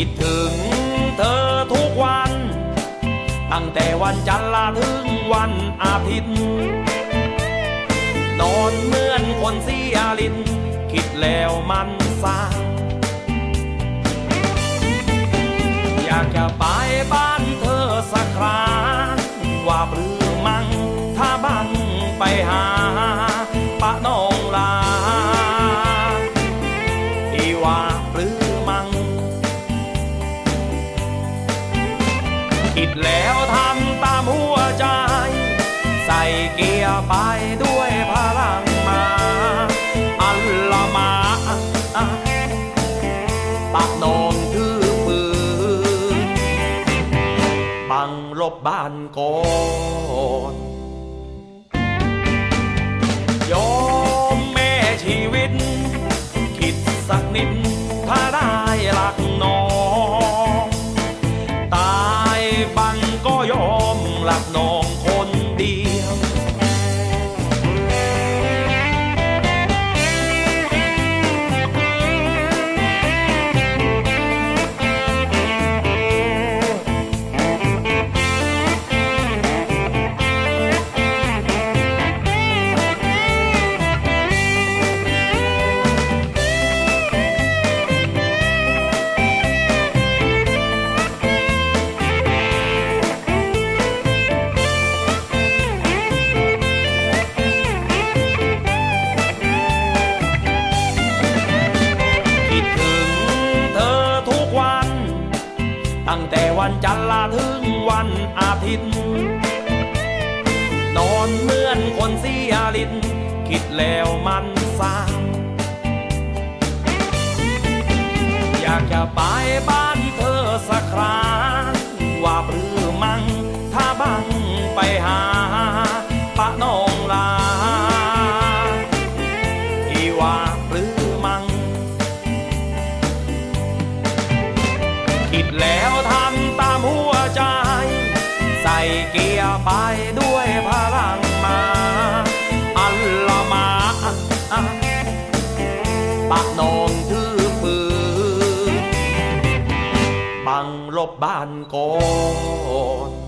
คิดถึงเธอทุกวัน ตั้งแต่วันจันทร์ลาถึงวันอาทิตย์ นอนเหมือนคนเสียลิ้นคิดแล้วมันซาอยากจะไปบ้านเธอสักคราว่าปรือมังถ้าบังไปหา คิดแล้วทำตามหัวใจ ใส่เกียร์ไปด้วยพลังมา อัลละมาปักนองถือปืนบังลบบ้านก่อน ม ตั้งแต่วันจันทร์ลาถึงวันอาทิตย์ นอนเหมือนคนเสียลิ้นคิดแล้วมันซาอยากจะไปบ้านเธอสัก บังลบบ้านก่อน